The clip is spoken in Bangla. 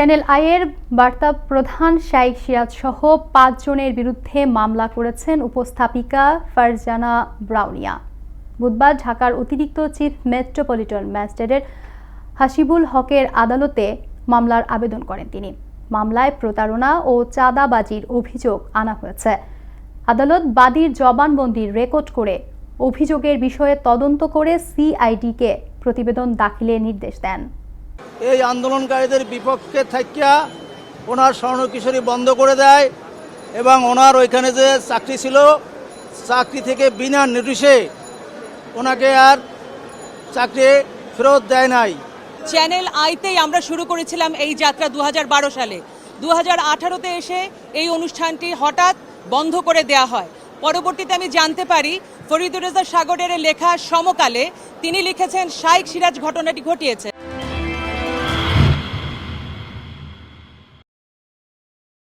চ্যানেল আইয়ের বার্তা প্রধান শাইক সিরাজ সহ পাঁচজনের বিরুদ্ধে মামলা করেছেন উপস্থাপিকা ফারজানা ব্রাউনিয়া। বুধবার ঢাকার অতিরিক্ত চিফ মেট্রোপলিটন ম্যাজিস্ট্রেটের হাসিবুল হকের আদালতে মামলার আবেদন করেন তিনি। মামলায় প্রতারণা ও চাঁদাবাজির অভিযোগ আনা হয়েছে। আদালত বাদীর জবানবন্দির রেকর্ড করে অভিযোগের বিষয়ে তদন্ত করে সিআইডিকে প্রতিবেদন দাখিলের নির্দেশ দেন। এই আন্দোলনকারীদের বিপক্ষে থাকিয়া ওনার স্বর্ণকিশোরী বন্ধ করে দেয় এবং ওনার ওইখানে যে চাকরি ছিল, চাকরি থেকে বিনা নোটিশে ওনাকে আর চাকরি ফেরত দেয় নাই। চ্যানেল আইতেই আমরা শুরু করেছিলাম এই যাত্রা দু সালে। দু হাজার এসে এই অনুষ্ঠানটি হঠাৎ বন্ধ করে দেয়া হয়। পরবর্তীতে আমি জানতে পারি, ফরিদুর রেজা সাগরের লেখা সমকালে তিনি লিখেছেন শাইক সিরাজ ঘটনাটি ঘটিয়েছে।